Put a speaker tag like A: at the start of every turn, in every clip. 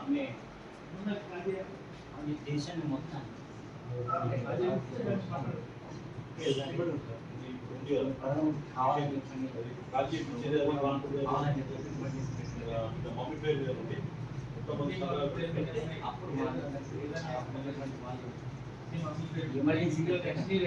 A: ఆమె ఆమె దేశాన్ని మొత్తం అప్పుడు ఎమర్జెన్సీగా సంఘం
B: మీరు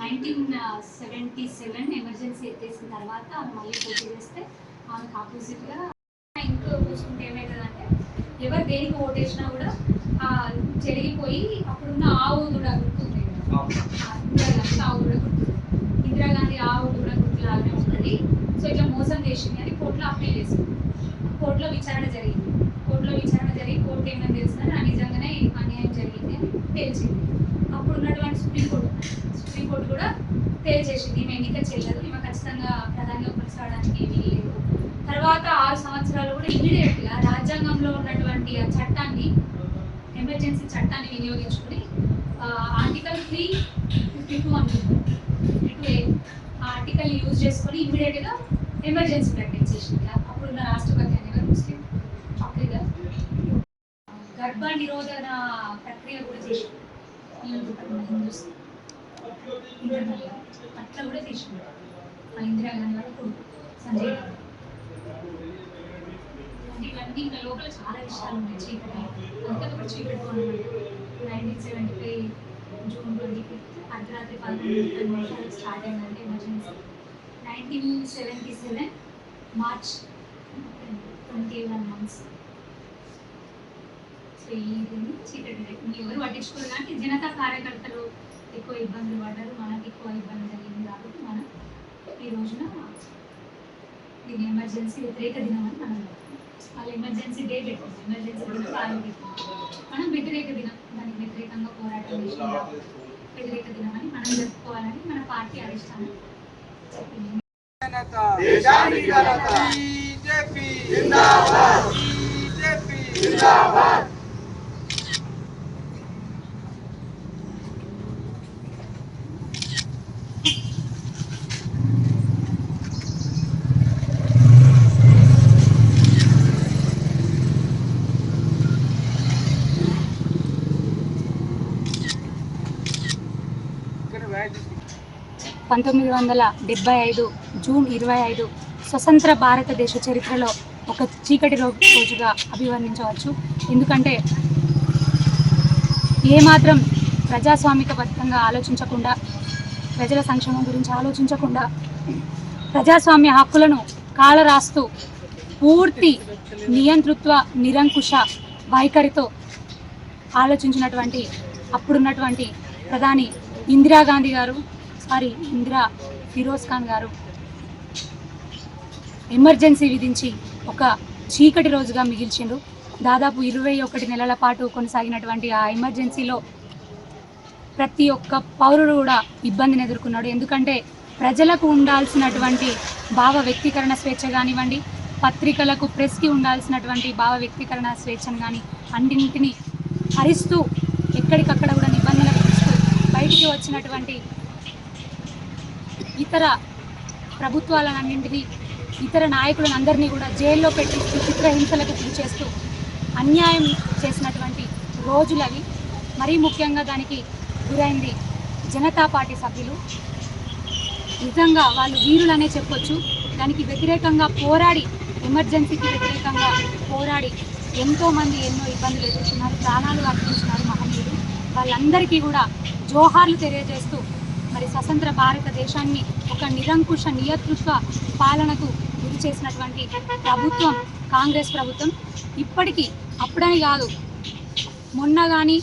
B: నైన్టీన్ సెవెంటీ సెవెన్ ఎమర్జెన్సీ ఎత్తేసిన తర్వాత ఆమె మళ్ళీ పోటీ చేస్తే ఆమెకు ఆపోజిట్గా ఇంట్లో కూర్చుంటే ఏమవుతుందంటే ఎవరు దేనికి ఓటేసినా కూడా ఆ చెరిగిపోయి అప్పుడున్న ఆవు కూడా గుర్తుంది. ఇందిరాగాంధీ ఆవు కూడా గుర్తుంది. ఇందిరాగాంధీ ఆవు కూడా గుర్తులాగానే ఉంటుంది. సో ఇట్లా మోసం చేసింది అని కోర్టులో అప్పీల్ చేసింది. కోర్టులో విచారణ జరిగింది. కోర్టులో విచారణ జరిగి కోర్టు ఏమని తెలిసిందని నిజంగానే అన్యాయం జరిగింది అని తేల్చింది. అప్పుడు ఉన్నటువంటి సుప్రీంకోర్టు సుప్రీంకోర్టు కూడా తేల్చేసింది. ఈమె ఎన్నిక చేయలేదు. ఈమె ఖచ్చితంగా ప్రధానిగా కొనసాగడానికి వీల్లేదు తర్వాత ఆరు సంవత్సరాలు కూడా ఇమీడియట్గా రాజ్యాంగంలో ఉన్నటువంటి ఆ చట్టాన్ని ఎమర్జెన్సీ చట్టాన్ని వినియోగించుకుని ఆర్టికల్ త్రీ ఫిఫ్టీ టూ అనుకుంటారు ఆ ఆర్టికల్ యూజ్ చేసుకొని ఇమీడియట్గా ఎమర్జెన్సీ ప్రకటించేసింది. అప్పుడున్న రాష్ట్రపతి అనేవారు ముస్లిం ఫక్రీ గర్భ నిరోధన ప్రక్రియ కూడా చేసింది. హిందూస్ అట్లా కూడా చేసింది. ఆ ఇందిరాగాంధీ వాళ్ళ కొడుకు సంజయ్ అంటే ఇవన్నీ ఇంకా లోపల చాలా విషయాలు ఉన్నాయి. చీకటి అంతా కూడా చీకట్టుకోవాలి nineteen seventy five June twenty fifth అర్ధరాత్రి పదకొండు స్టార్ట్ అయిందంటే emergency. Nineteen seventy seven March twenty one months so ఎవరు పట్టించుకోరు కానీ జనతా కార్యకర్తలు ఎక్కువ ఇబ్బందులు పడ్డారు మనకి ఎక్కువ ఇబ్బంది జరిగింది కాబట్టి మనం ఈ రోజున దీని ఎమర్జెన్సీ వ్యతిరేక దినం అని మనం వాళ్ళు ఎమర్జెన్సీ డే పెట్టారు ఎమర్జెన్సీ దినం మనం వ్యతిరేక దినం దానికి వ్యతిరేకంగా పోరాటం చేసిన వ్యతిరేక దినం అని మనం జరుపుకోవాలని మన పార్టీ అధిష్టానం చెప్పింది.
C: బీజేపీ జిందాబాద్ బీజేపీ జిందాబాద్
B: పంతొమ్మిది వందల డెబ్బై ఐదు జూన్ ఇరవై ఐదు. స్వతంత్ర భారతదేశ చరిత్రలో ఒక చీకటి రో- రోజుగా అభివర్ణించవచ్చు. ఎందుకంటే ఏమాత్రం ప్రజాస్వామికబద్ధంగా ఆలోచించకుండా ప్రజల సంక్షేమం గురించి ఆలోచించకుండా ప్రజాస్వామ్య హక్కులను కాలరాస్తూ పూర్తి నియంతృత్వ నిరంకుశ వైఖరితో ఆలోచించినటువంటి అప్పుడున్నటువంటి ప్రధాని ఇందిరాగాంధీ గారు సారీ ఇందిరా ఫిరోజ్ ఖాన్ గారు ఎమర్జెన్సీ విధించి ఒక చీకటి రోజుగా మిగిల్చిండు దాదాపు ఇరవై ఒకటి నెలల పాటు కొనసాగినటువంటి ఆ ఎమర్జెన్సీలో ప్రతి ఒక్క పౌరుడు కూడా ఇబ్బందిని ఎదుర్కొన్నాడు. ఎందుకంటే ప్రజలకు ఉండాల్సినటువంటి భావ వ్యక్తీకరణ స్వేచ్ఛ కానివ్వండి పత్రికలకు ప్రెస్కి ఉండాల్సినటువంటి భావ వ్యక్తీకరణ స్వేచ్ఛను కానీ అన్నింటిని హరిస్తూ ఎక్కడికక్కడ కూడా నిబంధనలు ఇస్తూ బయటికి వచ్చినటువంటి ఇతర ప్రభుత్వాలన్నింటినీ ఇతర నాయకులను అందరినీ కూడా జైల్లో పెట్టి చిత్రహింసలకు గురి చేస్తూ అన్యాయం చేసినటువంటి రోజులవి మరీ ముఖ్యంగా దానికి గురైంది జనతా పార్టీ సభ్యులు. నిజంగా వాళ్ళు వీరులనే చెప్పొచ్చు. దానికి వ్యతిరేకంగా పోరాడి ఎమర్జెన్సీకి వ్యతిరేకంగా పోరాడి ఎంతోమంది ఎన్నో ఇబ్బందులు ఎదుర్కొన్నారు ప్రాణాలు అర్పించినారు మహనీయులు. వాళ్ళందరికీ కూడా జోహార్లు తెలియజేస్తూ మరి స్వతంత్ర భారతదేశాన్ని ఒక నిరంకుశ నియతృత్వ పాలనకు గురి చేసినటువంటి ప్రభుత్వం కాంగ్రెస్ ప్రభుత్వం ఇప్పటికీ అప్పుడని కాదు మొన్న కానీ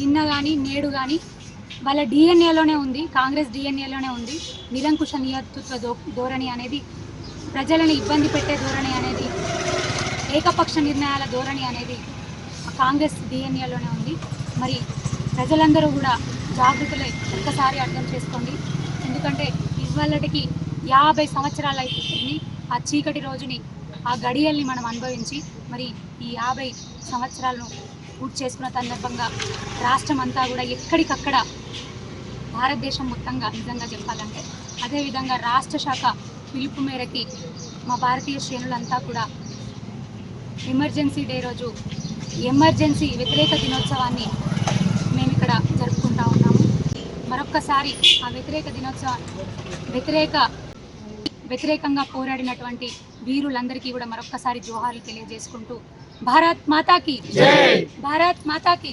B: నిన్న కానీ నేడు కానీ వాళ్ళ డిఎన్ఏలోనే ఉంది కాంగ్రెస్ డిఎన్ఏలోనే ఉంది. నిరంకుశ నియతృత్వ ధోరణి అనేది ప్రజలను ఇబ్బంది పెట్టే ధోరణి అనేది ఏకపక్ష నిర్ణయాల ధోరణి అనేది కాంగ్రెస్ డిఎన్ఏలోనే ఉంది. మరి ప్రజలందరూ కూడా జాగ్రత్తలే ఒక్కసారి అర్థం చేసుకోండి. ఎందుకంటే ఇవాళకి యాభై సంవత్సరాలు అయిపోతుంది ఆ చీకటి రోజుని ఆ గడియల్ని మనం అనుభవించి మరి ఈ యాభై సంవత్సరాలను పూర్తి చేసుకున్న సందర్భంగా రాష్ట్రం అంతా కూడా ఎక్కడికక్కడ భారతదేశం మొత్తంగా నిజంగా చెప్పాలంటే అదేవిధంగా రాష్ట్ర శాఖ పిలుపు మేరకి మా భారతీయ శ్రేణులంతా కూడా ఎమర్జెన్సీ డే రోజు ఎమర్జెన్సీ వ్యతిరేక దినోత్సవాన్ని మరొక్కసారి ఆ వ్యతిరేక దినోత్సవం వ్యతిరేక వ్యతిరేకంగా పోరాడినటువంటి వీరులందరికీ కూడా మరొక్కసారి జోహార్లు తెలియజేసుకుంటూ భారత్ మాతాకి భారత్ మాతాకి